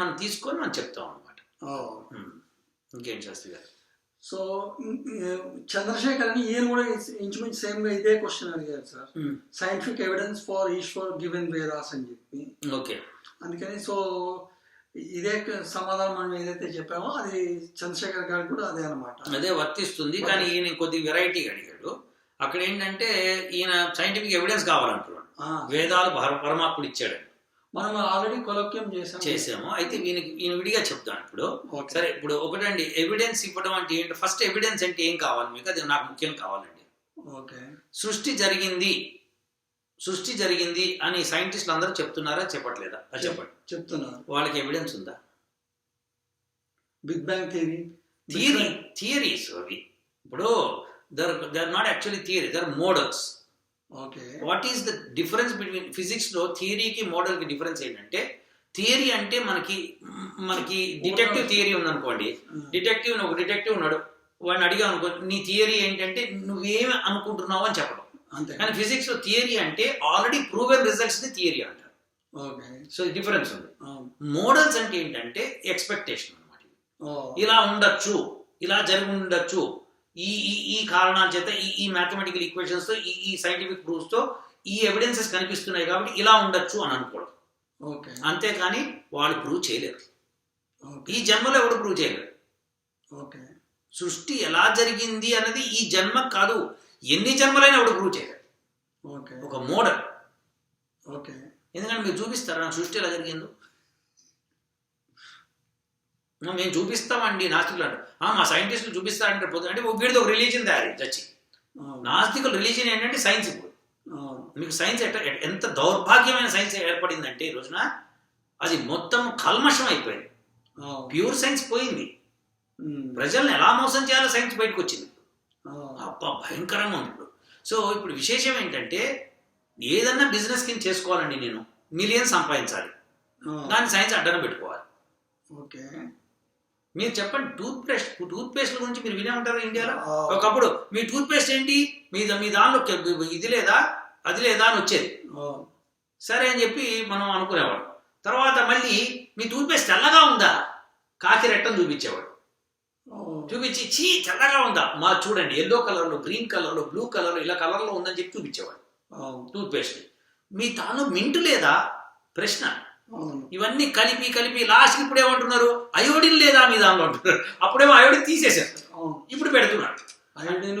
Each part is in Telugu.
మనం తీసుకొని మనం చెప్తాం అనమాట. ఇంకేం శాస్త్రి గారు సో చంద్రశేఖర్ అని ఈయన కూడా ఇంచుమించు సేమ్గా ఇదే క్వశ్చన్ అడిగారు sir. Scientific evidence for Ishwar given Vedas అని చెప్పి. ఓకే. అందుకని సో ఇదే సమాధానం మనం ఏదైతే చెప్పామో అది చంద్రశేఖర్ గారికి కూడా అదే అనమాట అదే వర్తిస్తుంది. కానీ ఈయన కొద్ది వెరైటీగా అడిగాడు. అక్కడ ఏంటంటే ఈయన సైంటిఫిక్ ఎవిడెన్స్ కావాలంటున్నాడు. వేదాలు పర- పరమాత్ముడు ఇచ్చాడు మనం ఆల్రెడీ కొలక్యం చేసాం చేసాము అయితే ఈయనకి ఈయన విడిగా చెప్తాను ఇప్పుడు. సరే ఇప్పుడు ఒకటండి. ఎవిడెన్స్ ఇవ్వడం అంటే ఏంటి? ఫస్ట్ ఎవిడెన్స్ అంటే ఏం కావాలి మీకు? అది నాకు ముఖ్యం కావాలండి. ఓకే సృష్టి జరిగింది. సృష్టి జరిగింది అని సైంటిస్టులు అందరూ చెప్తున్నారా చెప్పట్లేదా? అది చెప్పండి. చెప్తున్నారు. వాళ్ళకి ఎవిడెన్స్ ఉందా? Big bang theory theory theories అవి. ఇప్పుడు they're they're not actually theory they're models okay. What is the difference between ఫిజిక్స్లో థియరీకి మోడల్కి డిఫరెన్స్ ఏంటంటే థియరీ అంటే మనకి మనకి డిటెక్టివ్ థియరీ ఉందనుకోండి. డిటెక్టివ్ ఒక డిటెక్టివ్ ఉన్నాడు. వాడిని అడిగా అనుకో నీ థియరీ ఏంటంటే నువ్వేమి అనుకుంటున్నావు అని చెప్పడం. అంతే. కానీ ఫిజిక్స్లో థియరీ అంటే ఆల్రెడీ ప్రూవెన్ రిజల్ట్స్ని థియరీ అంటారు. ఓకే. సో డిఫరెన్స్ ఉంది. మోడల్స్ అంటే ఏంటంటే ఎక్స్పెక్టేషన్ అనమాట. ఇలా ఉండొచ్చు ఇలా జరిగి ఉండొచ్చు ఈ ఈ ఈ కారణాల చేత ఈ ఈ మ్యాథమెటికల్ ఈక్వేషన్స్తో ఈ ఈ సైంటిఫిక్ ప్రూఫ్స్తో ఈ ఎవిడెన్సెస్ కనిపిస్తున్నాయి కాబట్టి ఇలా ఉండొచ్చు అని అనుకోవడం. ఓకే. అంతేకాని వాళ్ళు ప్రూవ్ చేయలేరు. ఓకే. ఈ జన్మలో ఎవడు ప్రూవ్ చేయలేరు? ఓకే. సృష్టి ఎలా జరిగింది అన్నది ఈ జన్మ కాదు. ఎన్ని జన్మలైనా ఎవడు ప్రూవ్ చేయలేరు. ఓకే. ఒక మోడల్. ఓకే. ఎందుకంటే మీరు చూపిస్తారా? సృష్టి ఎలా జరిగిందో? "ఆ, మేము చూపిస్తామండి నాస్తికులు అంటారు "ఆ, మా సైంటిస్టులు చూపిస్తారంటే పొద్దు అంటే వీడిది ఒక రిలీజన్ తయారీ చచ్చి. నాస్తికుల రిలీజన్ ఏంటంటే సైన్స్ ఇప్పుడు. మీకు సైన్స్ ఎంత దౌర్భాగ్యమైన సైన్స్ ఏర్పడిందంటే ఈ రోజున అది మొత్తం కల్మషం అయిపోయింది. ప్యూర్ సైన్స్ పోయింది. ప్రజల్ని ఎలా మోసం చేయాలో సైన్స్ బయటకు వచ్చింది. అబ్బా భయంకరంగా ఉంది ఇప్పుడు సో ఇప్పుడు విశేషం ఏంటంటే ఏదన్నా బిజినెస్ కింద చేసుకోవాలండి నేను మిలియన్ సంపాదించాలి. దాన్ని సైన్స్ అడ్డం పెట్టుకోవాలి ఓకే మీరు చెప్పండి టూత్ పేస్ట్ టూత్ పేస్ట్ గురించి మీరు వినే ఉంటారు ఇండియాలో. ఒకప్పుడు మీ టూత్ పేస్ట్ ఏంటి? మీ మీ దానిలో ఇది లేదా? అది లేదా అని వచ్చేది. సరే అని చెప్పి మనం అనుకునేవాడు తర్వాత మళ్ళీ మీ టూత్ పేస్ట్ తెల్లగా ఉందా? కాకి రెట్టం చూపించేవాడు. చూపించి చీ తెల్లగా ఉందా? మా చూడండి ఎల్లో కలర్లో గ్రీన్ కలర్లో బ్లూ కలర్లో ఇలా కలర్లో ఉందని చెప్పి చూపించేవాడు. టూత్ పేస్ట్ మీ తాను మింటు లేదా? ప్రశ్న. ఇవన్నీ కలిపి కలిపి లాస్ట్ ఇప్పుడు ఏమంటున్నారు? అయోడిన్ లేదా మీ దానిలో అంటున్నారు. అప్పుడేమో అయోడిన్ తీసేశారు. ఇప్పుడు పెడుతున్నాడు.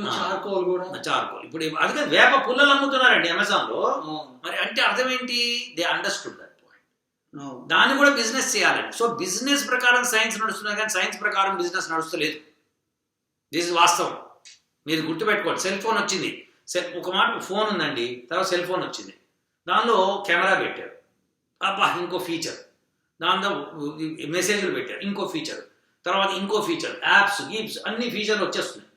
చార్కోల్ కూడా. చార్కోల్. ఇప్పుడు అది కాదు, వేప పుల్లలు అమ్ముతున్నారండి అమెజాన్లో. మరి అంటే అర్థం ఏంటి దే అండర్స్టూడ్ దట్ పాయింట్. దాన్ని కూడా బిజినెస్ చేయాలండి. సో బిజినెస్ ప్రకారం సైన్స్ నడుస్తున్నా కానీ సైన్స్ ప్రకారం బిజినెస్ నడుస్తలేదు. దిస్ ఇస్ వాస్తవం. మీరు గుర్తుపెట్టుకోండి. సెల్ ఫోన్ వచ్చింది. సెల్ ఒక మాట ఫోన్ ఉందండి. తర్వాత సెల్ ఫోన్ వచ్చింది. దానిలో కెమెరా పెట్టారు. అబ్బా ఇంకో ఫీచర్ దాంట్లో మెసేజ్లు పెట్టారు. ఇంకో ఫీచర్ తర్వాత ఇంకో ఫీచర్ యాప్స్ గీప్స్ అన్ని ఫీచర్లు వచ్చేస్తున్నాయి.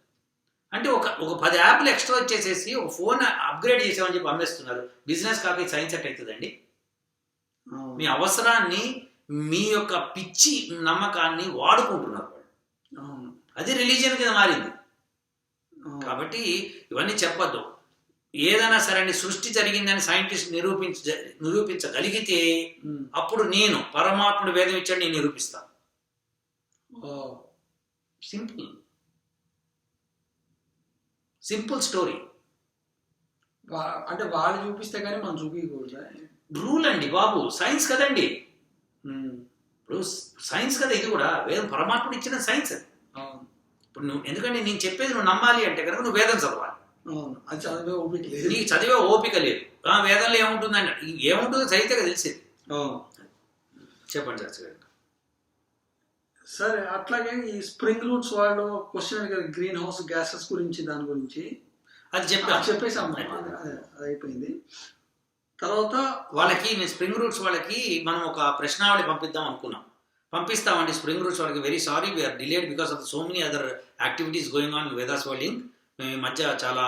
అంటే ఒక ఒక పది యాప్లు ఎక్స్ట్రా వచ్చేసేసి ఒక ఫోన్ అప్గ్రేడ్ చేసామని చెప్పి అమ్మేస్తున్నారు. బిజినెస్ కాక సైన్స్ ఎట్ అవుతుందండి. మీ అవసరాన్ని మీ యొక్క పిచ్చి నమ్మకాన్ని వాడుకుంటున్నారు వాళ్ళు. అది రిలీజియన్ కింద మారింది. కాబట్టి ఇవన్నీ చెప్పొద్దు. ఏదైనా సరే అండి సృష్టి జరిగిందని సైంటిస్ట్ నిరూపించ నిరూపించగలిగితే. అప్పుడు నేను పరమాత్ముడు వేదం ఇచ్చాడు నేను నిరూపిస్తాను ఓ. సింపుల్ సింపుల్ స్టోరీ అంటే వాళ్ళు చూపిస్తే కానీ మనం చూపించకూడదా రూల్ అండి బాబు సైన్స్ కదండి. ఇప్పుడు సైన్స్ కదా ఇది కూడా వేదం పరమాత్ముడు ఇచ్చిన సైన్స్ అది. ఇప్పుడు నువ్వు ఎందుకంటే నేను చెప్పేది నువ్వు నమ్మాలి అంటే కనుక నువ్వు వేదం చదవాలి. అది చదివే ఓపిక లేదు. నీకు చదివే ఓపిక లేదు. ఆ వేదంలో ఏముంటుందని ఏముంటుందో చదివితే తెలిసేది. చెప్పండి శాస్త్రి గారు సరే అట్లాగే ఈ స్ప్రింగ్ రూట్స్ వాళ్ళు క్వశ్చన్ గ్రీన్ హౌస్ గ్యాసెస్ గురించి దాని గురించి. అది చెప్పాను చెప్పేసాము అది అయిపోయింది. తర్వాత వాళ్ళకి నేను స్ప్రింగ్ రూట్స్ వాళ్ళకి మనం ఒక ప్రశ్నావళి పంపిద్దాం అనుకున్నాం. పంపిస్తామండి స్ప్రింగ్ రూట్స్ వాళ్ళకి. Very sorry we're delayed because of so many other activities going on Vedas whirling మేము ఈ మధ్య చాలా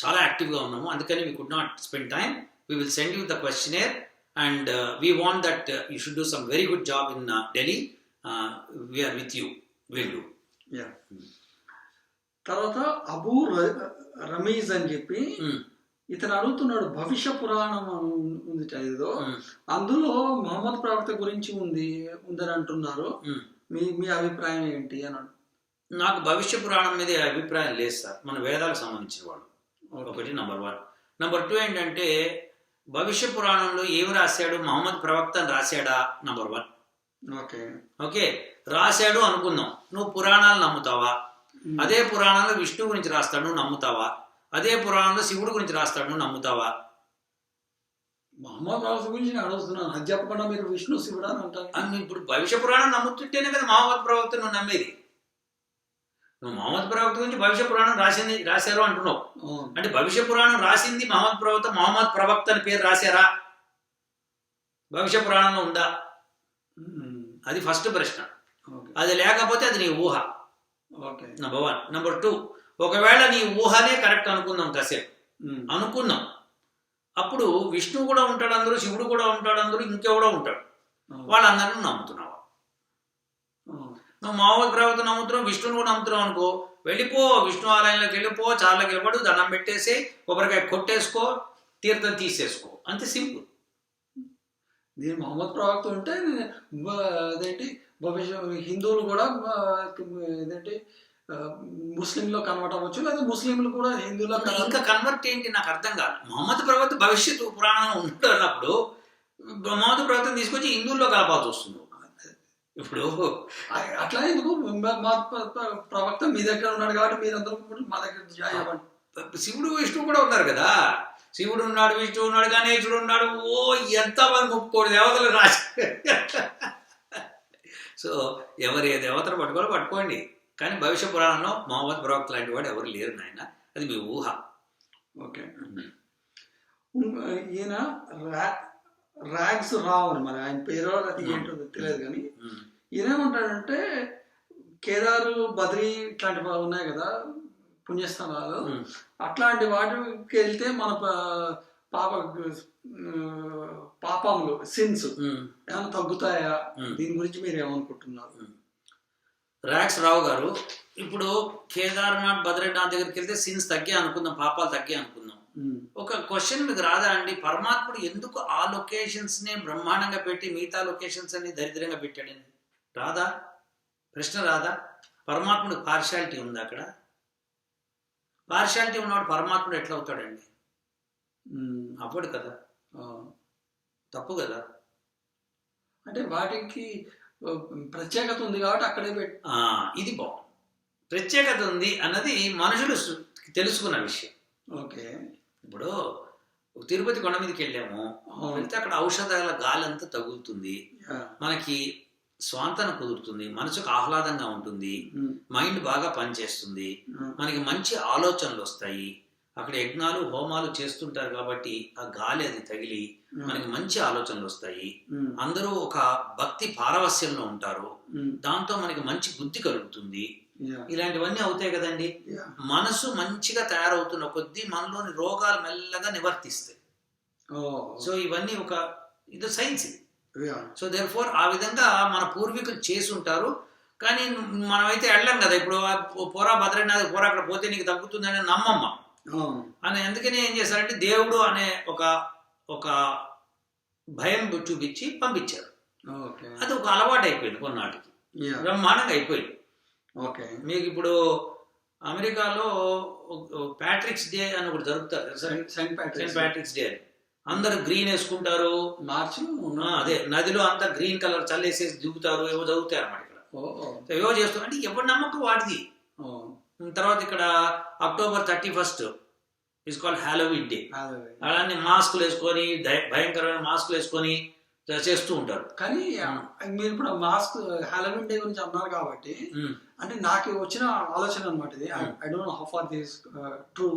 చాలా యాక్టివ్గా ఉన్నాము. అందుకని we could not spend time we will send you the questionnaire and we want that you should do some very good job in Delhi we're with you will do తర్వాత అబూ రమీజ్ అని చెప్పి ఇతను అడుగుతున్నాడు భవిష్య పురాణం ఉంది ఏదో. ఉమ్, అందులో మహమ్మద్ ప్రవక్త గురించి ఉంది ఉందని అంటున్నారు. ఉమ్. మీ మీ అభిప్రాయం ఏంటి? అని నాకు భవిష్య పురాణం మీద అభిప్రాయం లేదు సార్. మన వేదాలకు సంబంధించిన వాళ్ళు. ఒకటి నంబర్ వన్. నంబర్ టూ ఏంటంటే భవిష్య పురాణంలో ఏమి రాశాడు? మహమ్మద్ ప్రవక్త రాశాడా? Number one. ఓకే. ఓకే. రాశాడు అనుకుందాం. నువ్వు పురాణాలు నమ్ముతావా. అదే పురాణంలో విష్ణు గురించి రాస్తాడు నువ్వు నమ్ముతావా? అదే పురాణంలో శివుడు గురించి రాస్తాడు నువ్వు నమ్ముతావా? మహమ్మద్ ప్రవక్త గురించి నేను అడుగుతున్నాను. అది చెప్పకుండా మీరు విష్ణు శివుడు అని అంటారు. ఇప్పుడు భవిష్య పురాణం నమ్ముతుంటేనే కదా మహమ్మద్ ప్రవక్త నువ్వు నమ్మేది. నువ్వు మహమ్మద్ ప్రవక్త గురించి భవిష్య పురాణం రాసింది రాశారు అంటున్నావు. అంటే భవిష్య పురాణం రాసింది మహమ్మద్ ప్రవక్త మహమ్మద్ ప్రవక్త అని పేరు రాశారా? భవిష్య పురాణంలో ఉందా. అది ఫస్ట్ ప్రశ్న. అది లేకపోతే అది నీ ఊహ. Okay. Number one number two ఒకవేళ నీ ఊహనే కరెక్ట్ అనుకుందాం కాసేపు. అనుకుందాం. అప్పుడు విష్ణు కూడా ఉంటాడు అందరూ శివుడు కూడా ఉంటాడు అందరూ ఇంకెవడో ఉంటాడు. నమ్ముతున్నావా అవును. నువ్వు మామూలు ప్రవక్త నమ్ముతున్నావు కూడా నమ్ముతున్నావు అనుకో వెళ్ళిపో విష్ణు ఆలయంలోకి వెళ్ళిపో చాలా నిలబడు దండం పెట్టేసి కొబ్బరికాయ కొట్టేసుకో తీర్థం తీసేసుకో. అంతే సింపుల్. దీని మహమ్మద్ ప్రవక్త ఉంటే అదేంటి భవిష్య హిందువులు కూడా ఇదేంటి ముస్లింలో కన్వర్ట్ అవ్వచ్చు లేదా ముస్లింలు కూడా హిందువులో ఇంకా కన్వర్ట్ ఏంటి నాకు అర్థం కాదు. మహమ్మద్ ప్రవక్త భవిష్యత్తు పురాణంలో ఉంటాడు అన్నప్పుడు మహమ్మద్ ప్రవక్త తీసుకొచ్చి హిందువుల్లో కలపాల్సి వస్తుంది. ఇప్పుడు అట్లా ఎందుకు? మ- ప్రవక్త మీ దగ్గర ఉన్నాడు కాబట్టి మీరందరూ కూడా మా దగ్గర జాయిన్ అవ్వండి. శివుడు విష్ణువు కూడా ఉన్నారు కదా? శివుడు ఉన్నాడు విష్ణువు ఉన్నాడు గణేశుడు ఉన్నాడు. ఓ ఎంతమంది ముక్కోడు దేవతలు రాసి సో ఎవరు ఏ దేవతను పట్టుకోవాలో పట్టుకోండి. కానీ భవిష్య పురాణంలో మహమ్మద్ ప్రవక్త లాంటి వాడు ఎవరు లేరు నాయన. అది మీ ఊహ. ఓకే. ఈయన రా రాగ్స్ రావు అని మరి ఆయన పేరు అది ఏంటో తెలియదు కానీ ఉమ్, ఈయన ఏమంటాడంటే కేదారు బద్రి ఇట్లాంటివి ఉన్నాయి కదా పుణ్యస్థానాలు. అట్లాంటి వాటికి వెళ్తే మన ప- పాప పాపములు సిన్స్. ఏమైనా తగ్గుతాయా. దీని గురించి మీరు ఏమనుకుంటున్నారు రాక్స్ రావు గారు ఇప్పుడు కేదార్నాథ్ బద్రీనాథ్ దగ్గరికి వెళ్తే సీన్స్ తగ్గే అనుకుందాం పాపాలు తగ్గే అనుకుందాం. ఒక క్వశ్చన్ మీకు రాదా అండి పరమాత్ముడు ఎందుకు ఆ లొకేషన్స్ని బ్రహ్మాండంగా పెట్టి మిగతా లొకేషన్స్ అన్ని దరిద్రంగా పెట్టాడని రాదా? ప్రశ్న రాదా? పరమాత్ముడు పార్షాలిటీ ఉంది అక్కడ? పార్షాలిటీ ఉన్నవాడు పరమాత్ముడు ఎట్లా అవుతాడండి. అప్పుడు కదా. తప్పు కదా. అంటే వాటికి ప్రత్యేకత ఉంది కాబట్టి అక్కడే పెట్టి ఇది బాగుంది ప్రత్యేకత ఉంది అన్నది మనుషులు తెలుసుకున్న విషయం. ఓకే. ఇప్పుడు తిరుపతి కొండ మీదకి వెళ్ళాము. వెళ్తే అక్కడ ఔషధాల గాలి అంతా తగులుతుంది. మనకి స్వాంతన కుదురుతుంది మనసుకు ఆహ్లాదంగా ఉంటుంది. మైండ్ బాగా పనిచేస్తుంది. మనకి మంచి ఆలోచనలు వస్తాయి అక్కడ యజ్ఞాలు హోమాలు చేస్తుంటారు కాబట్టి ఆ గాలి అది తగిలి మనకి మంచి ఆలోచనలు వస్తాయి. అందరూ ఒక భక్తి పారవస్యంలో ఉంటారు. దాంతో మనకి మంచి బుద్ధి కలుగుతుంది. ఇలాంటివన్నీ అవుతాయి కదండి. మనసు మంచిగా తయారవుతున్న కొద్దీ మనలోని రోగాలు మెల్లగా నివర్తిస్తాయి ఓ. సో ఇవన్నీ ఒక ఇది సైన్స్ ఇది. సో దేర్ ఫోర్ ఆ విధంగా మన పూర్వీకులు చేసి ఉంటారు కానీ మనమైతే వెళ్ళాం కదా. ఇప్పుడు పోరా భద్రనాథ్ పోరా అక్కడ పోతే నీకు తగ్గుతుందని నమ్మమ్మ. అని అందుకని ఏం చేశారంటే దేవుడు అనే ఒక ఒక భయం చూపించి పంపించారు. ఓకే. అది ఒక అలవాటు అయిపోయింది కొన్నాటికి. బ్రహ్మాండంగా అయిపోయింది ఓకే. మీకు ఇప్పుడు అమెరికాలో ప్యాట్రిక్స్ డే అని ఒకటి జరుగుతారు? సెయింట్ ప్యాట్రిక్స్ డే అని. అందరు గ్రీన్ వేసుకుంటారు మార్చి అదే నదిలో అంతా గ్రీన్ కలర్ చల్లేసేసి దిగుతారు ఏవో చదువుతారు అన్నమాట ఇక్కడ. ఏవో చేస్తారు అంటే ఎవరి నమ్మకం వాడిది. ఓ. తర్వాత ఇక్కడ October thirty first is called Halloween day. అలానే మాస్కులు వేసుకొని భయంకరమైన మాస్కులు వేసుకొని చేస్తూ ఉంటారు. కానీ మీరు ఇప్పుడు మాస్క్ హాలోవిన్ డే గురించి అన్నారు కాబట్టి అంటే నాకు వచ్చిన ఆలోచన అనమాట ఇది. I don't how far this true.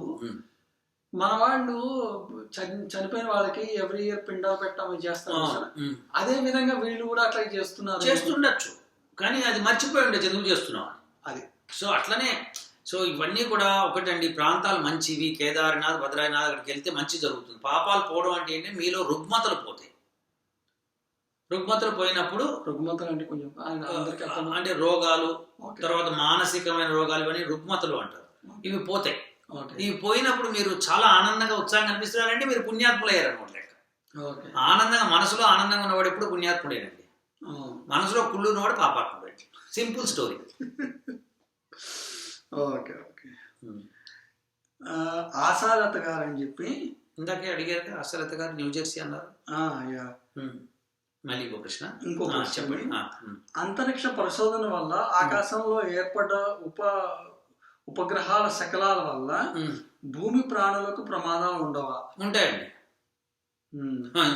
మన వాళ్ళు చని- చనిపోయిన వాళ్ళకి ఎవ్రీ ఇయర్ పిండాలు పెట్టడం చేస్తారు. అదే విధంగా వీళ్ళు కూడా అట్లా చేస్తున్నారు. చేస్తుండొచ్చు. కానీ అది మర్చిపోయి ఉండొచ్చు ఎందుకు చేస్తున్నాం. అది. సో అట్లనే సో ఇవన్నీ కూడా ఒకటండి ప్రాంతాలు మంచివి కేదార్నాథ్ బద్రీనాథ్ అక్కడికి వెళ్తే మంచి జరుగుతుంది. పాపాలు పోవడం అంటే ఏంటి? మీలో రుగ్మతలు పోతాయి. రుగ్మతలు పోయినప్పుడు రుగ్మతలు అంటే కొంచెం అంటే రోగాలు. తర్వాత మానసికమైన రోగాలు ఇవన్నీ రుగ్మతలు అంటారు. ఇవి పోతాయి. ఇవి పోయినప్పుడు మీరు చాలా ఆనందంగా ఉత్సాహంగా అనిపిస్తున్నారంటే మీరు పుణ్యాత్ములయ్యారు అనమాట లెక్క. ఓకే. ఆనందంగా మనసులో ఆనందంగా ఉన్నవాడు ఎప్పుడు పుణ్యాత్ముడేనండి. మనసులో కుళ్ళు ఉన్నవాడు పాపాత్ముడు. Simple story. Okay okay. Ashalatha గారు అని చెప్పి ఇందాకే అడిగారు కదా అసలత గారు న్యూ జెర్సీ అన్నారు. యా. మళ్ళీ ఇంకో ప్రశ్న. ఇంకో. చెప్పండి. అంతరిక్ష పరిశోధన వల్ల ఆకాశంలో ఏర్పడ్డ ఉప ఉపగ్రహాల శకలాల వల్ల. భూమి ప్రాణులకు ప్రమాదాలు ఉండవా? ఉంటాయండి.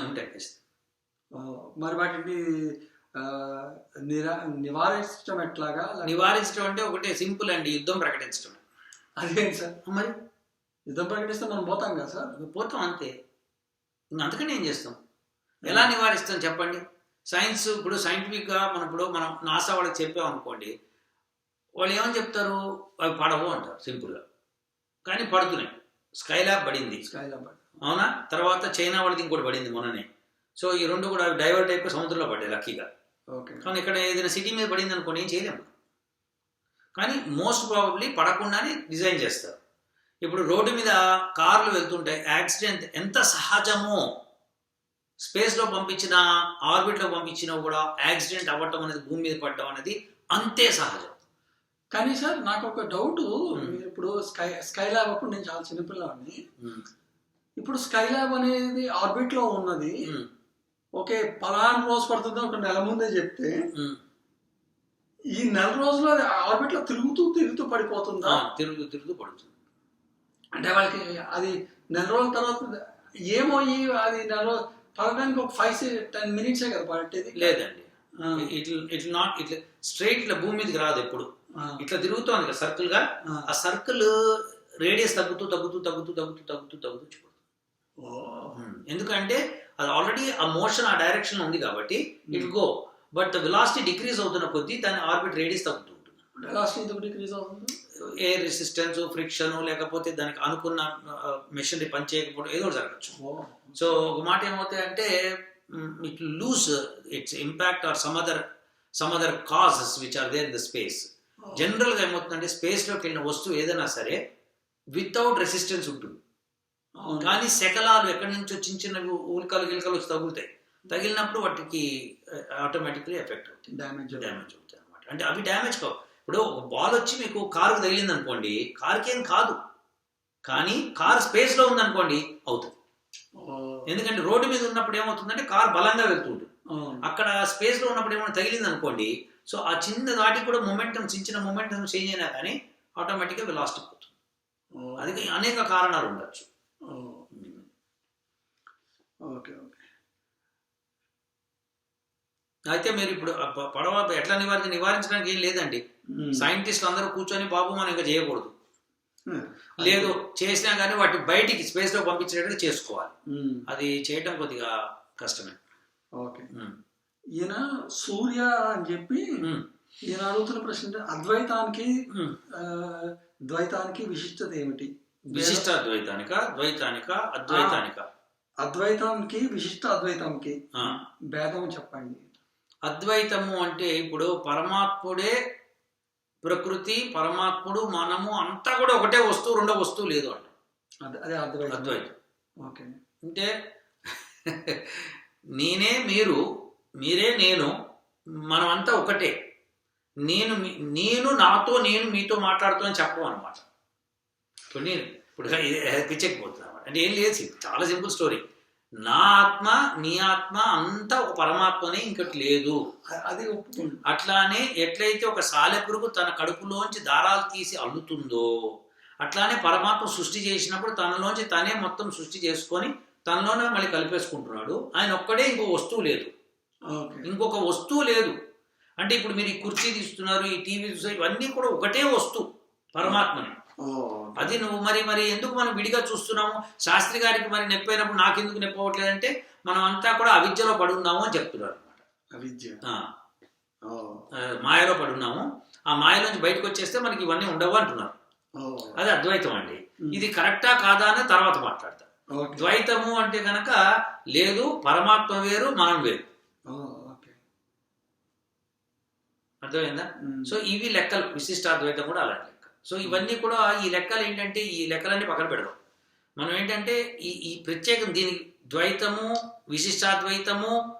ఉంటాయి మరి వాటిని నిరా నివారించడం ఎట్లాగా? నివారించడం అంటే ఒకటే సింపుల్ అండి యుద్ధం ప్రకటించడం అదేంటి సార్? మరి? యుద్ధం ప్రకటిస్తే మనం పోతాం కదా సార్? పోతాం అంతే. ఇంక అందుకని ఏం చేస్తాం? ఎలా నివారిస్తాం చెప్పండి? సైన్స్ ఇప్పుడు సైంటిఫిక్గా మనం ఇప్పుడు మనం నాసా వాళ్ళకి చెప్పాం అనుకోండి వాళ్ళు ఏమని చెప్తారు? అవి పడవు అంటారు సింపుల్గా. కానీ పడుతున్నాయి. స్కై ల్యాబ్ పడింది స్కైలో అవునా? తర్వాత చైనా వాళ్ళది ఇంకోటి పడింది మొన్ననే. సో ఈ రెండు కూడా డైవర్ట్ అయిపోయి సముద్రంలో పడ్డాయి లక్కీగా. ఓకే. కానీ ఇక్కడ ఏదైనా సిటీ మీద పడింది అనుకోని ఏం చేయలేము కానీ మోస్ట్ ప్రాబబ్లీ పడకుండానే డిజైన్ చేస్తారు. ఇప్పుడు రోడ్డు మీద కార్లు వెళ్తుంటే యాక్సిడెంట్ ఎంత సహజమో స్పేస్లో పంపించిన ఆర్బిట్లో పంపించినా కూడా యాక్సిడెంట్ అవ్వటం అనేది భూమి మీద పడటం అనేది అంతే సహజం. కానీ సార్ నాకు ఒక డౌట్ ఇప్పుడు స్కై స్కై ల్యాబ్ అప్పుడు నేను చాలా చిన్నపిల్లవాడిని. ఇప్పుడు స్కై ల్యాబ్ అనేది ఆర్బిట్లో ఉన్నది ఓకే పలానా రోజు పడుతుంది ఒక నెల ముందే చెప్తే. ఈ నెల రోజులు అది ఆర్బిట్లో తిరుగుతూ తిరుగుతూ పడిపోతుందా? తిరుగుతూ తిరుగుతూ పడుతుంది. అంటే వాళ్ళకి అది నెల రోజుల తర్వాత ఏమో ఈ అది నెల రోజు పడడానికి ఒక ఫైవ్ టెన్ మినిట్సే కదా పడేది లేదండి. ఇట్లా ఇట్లా నాట్ ఇట్లా స్ట్రైట్ ఇట్లా భూమి మీదకి రాదు ఎప్పుడు. ఇట్లా తిరుగుతోంది కదా సర్కిల్గా ఆ. సర్కిల్ రేడియస్ తగ్గుతూ తగ్గుతూ తగ్గుతూ తగ్గుతూ తగ్గుతూ తగ్గుతూ ఉమ్, ఎందుకంటే అది ఆల్రెడీ ఆ మోషన్ ఆ డైరెక్షన్లో ఉంది కాబట్టి it go but velocity decrease అవుతున్న కొద్దీ దాని ఆర్బిట్ రేడియస్ తగ్గుతూ ఉంటుంది. లాస్ట్ ఎందుకు డిక్రీజ్ అవుతుంది? ఎయిర్ రెసిస్టెన్స్ ఫ్రిక్షన్ లేకపోతే దానికి అనుకున్న మెషినరీ పని చేయకపోవడం ఏదో జరగచ్చు. సో ఒక మాట ఏమవుతాయంటే it lose its impact or some other some other causes which are there in the space జనరల్గా ఏమవుతుందంటే స్పేస్లోకి వెళ్ళిన వస్తువు ఏదైనా సరే వితౌట్ రెసిస్టెన్స్ ఉంటుంది. కానీ శకలాలు ఎక్కడి నుంచో చిన్న చిన్న ఉల్కలు గిల్కలు వచ్చి తగులుతాయి. తగిలినప్పుడు వాటికి ఆటోమేటిక్లీ ఎఫెక్ట్ అవుతుంది. డ్యామేజ్ డ్యామేజ్ అవుతాయి అనమాట అంటే అవి డ్యామేజ్ కావు. ఇప్పుడు ఒక బాల్ వచ్చి మీకు కారుకు తగిలింది అనుకోండి కారుకి ఏం కాదు. కానీ కార్ స్పేస్లో ఉందనుకోండి అవుతుంది. ఎందుకంటే రోడ్డు మీద ఉన్నప్పుడు ఏమవుతుందంటే కార్ బలంగా వెళ్తుంటుంది అక్కడ స్పేస్లో ఉన్నప్పుడు ఏమైనా తగిలింది అనుకోండి సో ఆ చిన్న దాటికి కూడా మొమెంటం చిన్న చిన్న మొమెంటం చేంజ్ అయినా కానీ ఆటోమేటిక్గా వెలాసిటీ పోతుంది. అది అనేక కారణాలు ఉండొచ్చు. Okay okay. అయితే మీరు ఇప్పుడు పడవ ఎట్లా నివారించ నివారించడానికి ఏం లేదండి. సైంటిస్టులు అందరూ కూర్చొని బాబు మనం ఇంకా చేయకూడదు. లేదు చేసినా కానీ వాటి బయటికి స్పేస్లో పంపించేటట్టు చేసుకోవాలి. అది చేయటం కొద్దిగా కష్టమే. ఓకే. ఈయన సూర్య అని చెప్పి. ఈయన అడుగుతున్న ప్రశ్న అద్వైతానికి ద్వైతానికి విశిష్టత ఏమిటి? విశిష్ట అద్వైతానిక ద్వైతానిక అద్వైతానిక? అద్వైతానికి విశిష్ట అద్వైతానికి ఆ. భేదం చెప్పండి. అద్వైతము అంటే ఇప్పుడు పరమాత్ముడే ప్రకృతి పరమాత్ముడు మనము అంతా కూడా ఒకటే వస్తువు రెండో వస్తువు లేదు అంట. అదే అదే అద్వైతం అద్వైతం. ఓకే. అంటే నేనే మీరు మీరే నేను మనమంతా ఒకటే. నేను నేను నాతో నేను మీతో మాట్లాడుతూ అని చెప్పడం అనమాట ఇప్పుడు నేను ఇప్పుడు పిచ్చెక్కిపోతుంది అనమాట అంటే ఏం లేదు చాలా సింపుల్ స్టోరీ. నా ఆత్మ నీ ఆత్మ అంతా ఒక పరమాత్మనే ఇంకటి లేదు. అది అట్లానే ఎట్లయితే ఒక సాలెపురుగు తన కడుపులోంచి దారాలు తీసి అల్లుతుందో అట్లానే పరమాత్మ సృష్టి చేసినప్పుడు తనలోంచి తనే మొత్తం సృష్టి చేసుకొని తనలోనే మళ్ళీ కలిపేసుకుంటున్నాడు. ఆయన ఒక్కడే ఇంకో వస్తువు లేదు. ఇంకొక వస్తువు లేదు. అంటే ఇప్పుడు మీరు ఈ కుర్చీ తీస్తున్నారు ఈ టీవీ చూస్తారు ఇవన్నీ కూడా ఒకటే వస్తువు పరమాత్మని. అది నువ్వు మరి మరి ఎందుకు మనం విడిగా చూస్తున్నాము? శాస్త్రి గారికి మరి నొప్పైనప్పుడు నాకెందుకు నొప్పి అవ్వట్లేదంటే మనం అంతా కూడా అవిద్యలో పడి ఉన్నాము అని చెప్తున్నారు అనమాట అవిద్య. ఆ, మాయలో పడి ఉన్నాము ఆ మాయలోంచి బయటకు వచ్చేస్తే మనకి ఇవన్నీ ఉండవు అంటున్నారు. అది అద్వైతం అండి. ఇది కరెక్టా కాదా అని తర్వాత మాట్లాడతాం. ఓకే. ద్వైతము అంటే కనుక లేదు పరమాత్మ వేరు మనం వేరు ఓ, ఓకే అర్థమైందా. సో ఇవి లెక్కలు విశిష్టాద్వైతం కూడా అలాంటి లెక్క. సో ఇవన్నీ కూడా ఈ లెక్కలు ఏంటంటే ఈ లెక్కలన్నీ పక్కన పెడదాం. మనం ఏంటంటే ఈ ఈ ప్రత్యేకం దీని ద్వైతము విశిష్టాద్వైతము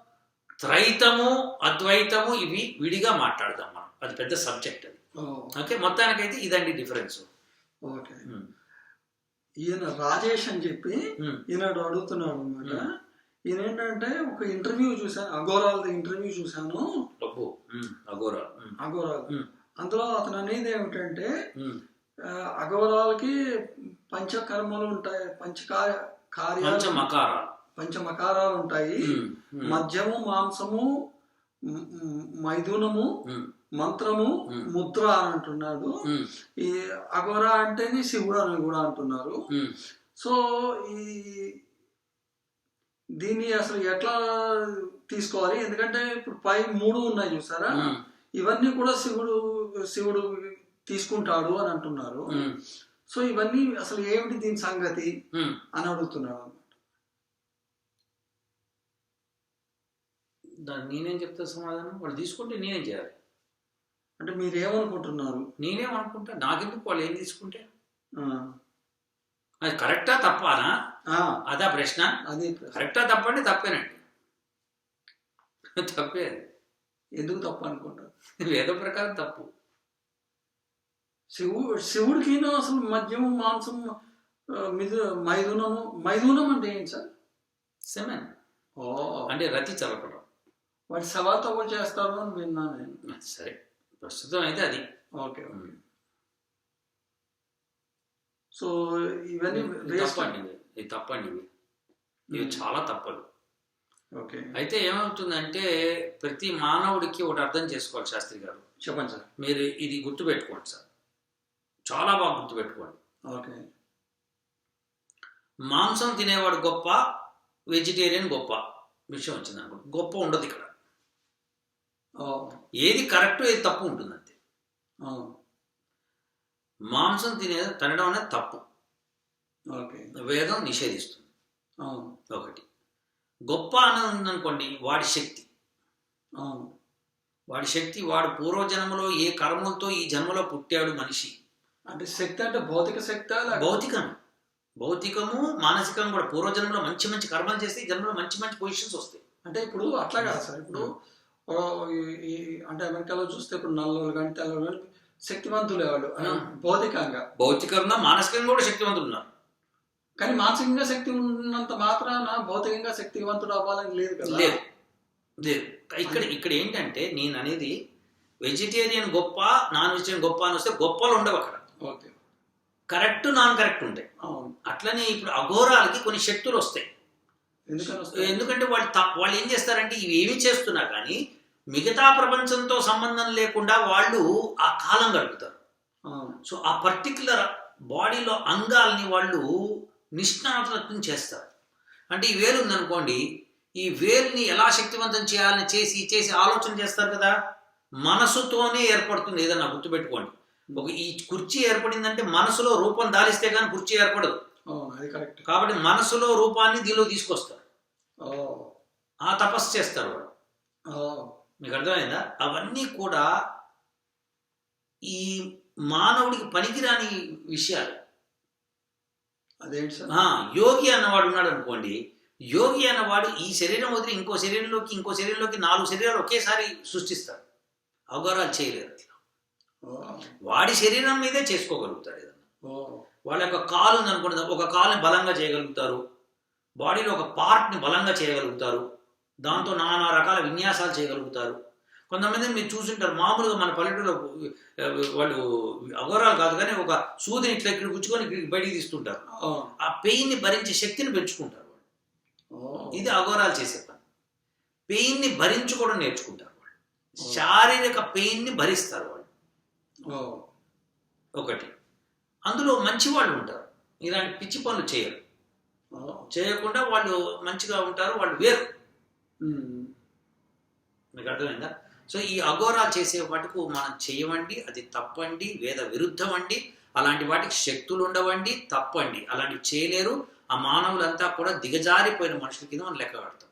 త్రైతము అద్వైతము ఇవి విడిగా మాట్లాడదాం మనం. అది పెద్ద సబ్జెక్ట్ అది. ఓకే? మొత్తానికైతే ఇదండి డిఫరెన్స్. ఓకే. ఈయన రాజేష్ అని చెప్పి. ఈయన అడుగుతున్నాడు అనమాట. ఈయన ఏంటంటే ఒక ఇంటర్వ్యూ చూసాను అగోరాల్ది ఇంటర్వ్యూ చూశాను. అబ్బో ఉమ్, అఘోరా. ఉమ్, అగోరాల్ మ్మ్. అందులో అతను అనేది ఏమిటంటే అగోరాలకి పంచకర్మలు ఉంటాయి. పంచకార్య కార్యాలు. పంచమకారాలు. పంచమకారాలు ఉంటాయి. మద్యము మాంసము మైథునము మంత్రము. ముద్ర అని అంటున్నాడు. ఈ అఘోర అంటేనే శివుడు అని కూడా అంటున్నారు. సో ఈ దీన్ని అసలు ఎట్లా తీసుకోవాలి. ఎందుకంటే ఇప్పుడు పై మూడు ఉన్నాయి చూసారా? ఇవన్నీ కూడా శివుడు శివుడు తీసుకుంటాడు అని అంటున్నారు. సో ఇవన్నీ అసలు ఏమిటి దీని సంగతి. అని అడుగుతున్నాడు అన్నమాట. దాన్ని నేనేం చెప్తా సమాధానం? వాళ్ళు తీసుకుంటే నేనేం చేయాలి? అంటే మీరు ఏమనుకుంటున్నారు నేనేమనుకుంటా? నాకెందుకు వాళ్ళు ఏం తీసుకుంటే? అది కరెక్టా తప్పానా అదా ప్రశ్న? అదే. కరెక్టా తప్పండి తప్పేనండి. తప్పే. ఎందుకు తప్పు అనుకుంటారు వేద ప్రకారం తప్పు. శివుడు శివుడికి అసలు మద్యము మాంసం ఆ, మిథు మైథునము? మైథునం అంటే ఏంటి సార్? సెమెన్. ఓ. అంటే రతి చలపడం వాటి సవాతో కూడా చేస్తారు అని విన్నాను నేను. సరే. ప్రస్తుతం అయితే అది. ఓకే సో ఇవన్నీ తప్పండి. ఇది తప్పండి. ఇవి చాలా తప్పదు. ఓకే అయితే ఏమవుతుందంటే ప్రతి మానవుడికి ఒకటి అర్థం చేసుకోవాలి శాస్త్రి గారు. చెప్పండి సార్. మీరు ఇది గుర్తుపెట్టుకోండి సార్. చాలా బాగా గుర్తుపెట్టుకోండి. ఓకే. మాంసం తినేవాడు గొప్ప వెజిటేరియన్ గొప్ప. విషయం వచ్చింది అనుకో గొప్ప ఉండదు ఇక్కడ. ఏది కరెక్ట్ ఏది తప్పు ఉంటుంది అంతే మాంసం తినే తినడం అనేది తప్పు. ఓకే. వేదం నిషేధిస్తుంది. ఒకటి. గొప్ప అని ఉందనుకోండి వాడి శక్తి. ఆ, వాడి శక్తి వాడు పూర్వజన్మలో ఏ కర్మలతో ఈ జన్మలో పుట్టాడు మనిషి? అంటే శక్తి అంటే భౌతిక శక్తి భౌతికం. భౌతికము మానసికం కూడా. పూర్వజన్మలో మంచి మంచి కర్మలు చేస్తే ఈ జన్మలో మంచి మంచి పొజిషన్స్ వస్తాయి. అంటే ఇప్పుడు అట్లా కాదు సార్. ఇప్పుడు అంటే అమెరికాలో చూస్తే ఇప్పుడు నల్లలు కానీ శక్తివంతులే ఆ. భౌతికంగా. భౌతికంగా మానసికంగా కూడా శక్తివంతులు ఉన్నారు. కానీ మానసికంగా శక్తి ఉన్నంత మాత్రాన భౌతికంగా శక్తివంతుడు అవ్వాలని లేదు కదా? లేదు. లేదు. ఇక్కడ ఇక్కడ ఏంటంటే నేను అనేది వెజిటేరియన్ గొప్ప నాన్ వెజిటేరియన్ గొప్ప అని వస్తే గొప్పలు ఉండవు అక్కడ. ఓకే. కరెక్ట్ నాన్ కరెక్ట్ ఉంటాయి. అట్లనే ఇప్పుడు అఘోరాలకి కొన్ని శక్తులు వస్తాయి? ఎందుకంటే వాళ్ళు వాళ్ళు ఏం చేస్తారంటే ఇవి ఏమి చేస్తున్నా కానీ మిగతా ప్రపంచంతో సంబంధం లేకుండా వాళ్ళు ఆ కాలం గడుపుతారు. సో ఆ పర్టికులర్ బాడీలో అంగాల్ని వాళ్ళు నిష్ణాతులత్వం చేస్తారు. అంటే ఈ వేలు ఉందనుకోండి ఈ వేలుని ఎలా శక్తివంతం చేయాలని చేసి చేసి ఆలోచన చేస్తారు కదా? మనసుతోనే ఏర్పడుతుంది ఏదన్నా గుర్తుపెట్టుకోండి. ఒక ఈ కుర్చీ ఏర్పడిందంటే మనసులో రూపం దాలిస్తే కానీ కుర్చీ ఏర్పడదు. అవును అది కరెక్ట్. కాబట్టి మనసులో రూపాన్ని దీనిలో తీసుకొస్తారు. ఆ తపస్సు చేస్తారు వాళ్ళు. మీకు అర్థమైందా? అవన్నీ కూడా ఈ మానవుడికి పనికిరాని విషయాలు. యోగి అన్నవాడు ఉన్నాడు అనుకోండి. యోగి అన్నవాడు ఈ శరీరం వదిలి ఇంకో శరీరంలోకి ఇంకో శరీరంలోకి నాలుగు శరీరాలు ఒకేసారి సృష్టిస్తాడు అఘోరాలు చేయలేరు వాడి శరీరం మీదే చేసుకోగలుగుతాడు ఏదన్నా వాళ్ళ యొక్క కాలు ఉందనుకోండి ఒక కాలుని బలంగా చేయగలుగుతారు. బాడీలో ఒక పార్ట్ని బలంగా చేయగలుగుతారు. దాంతో నానా రకాల విన్యాసాలు చేయగలుగుతారు. కొంతమంది మీరు చూసుంటారు మామూలుగా మన పల్లెటూరులో వాళ్ళు అఘోరాలు కాదు కానీ ఒక సూదిని ఇట్లా ఇక్కడ గుచ్చుకొని ఇక్కడికి బయటికి తీస్తుంటారు. ఆ. పెయిన్ని భరించే శక్తిని పెంచుకుంటారు వాళ్ళు. ఇది అఘోరాలు చేసే పని. పెయిన్ని భరించుకోవడం నేర్చుకుంటారు వాళ్ళు. శారీరక పెయిన్ని భరిస్తారు వాళ్ళు. ఒకటి. అందులో మంచి వాళ్ళు ఉంటారు. ఇలాంటి పిచ్చి పనులు చేయరు. చేయకుండా వాళ్ళు మంచిగా ఉంటారు వాళ్ళు వేరు. మీకు అర్థమైందా? సో ఈ అఘోరా చేసే వాటికి మనం చేయవండి అది తప్పండి వేద విరుద్ధం అండి అలాంటి వాటికి శక్తులు ఉండవండి తప్పండి. అలాంటివి చేయలేరు ఆ మానవులంతా కూడా దిగజారిపోయిన మనుషుల కింద మనం లెక్క కడతాం.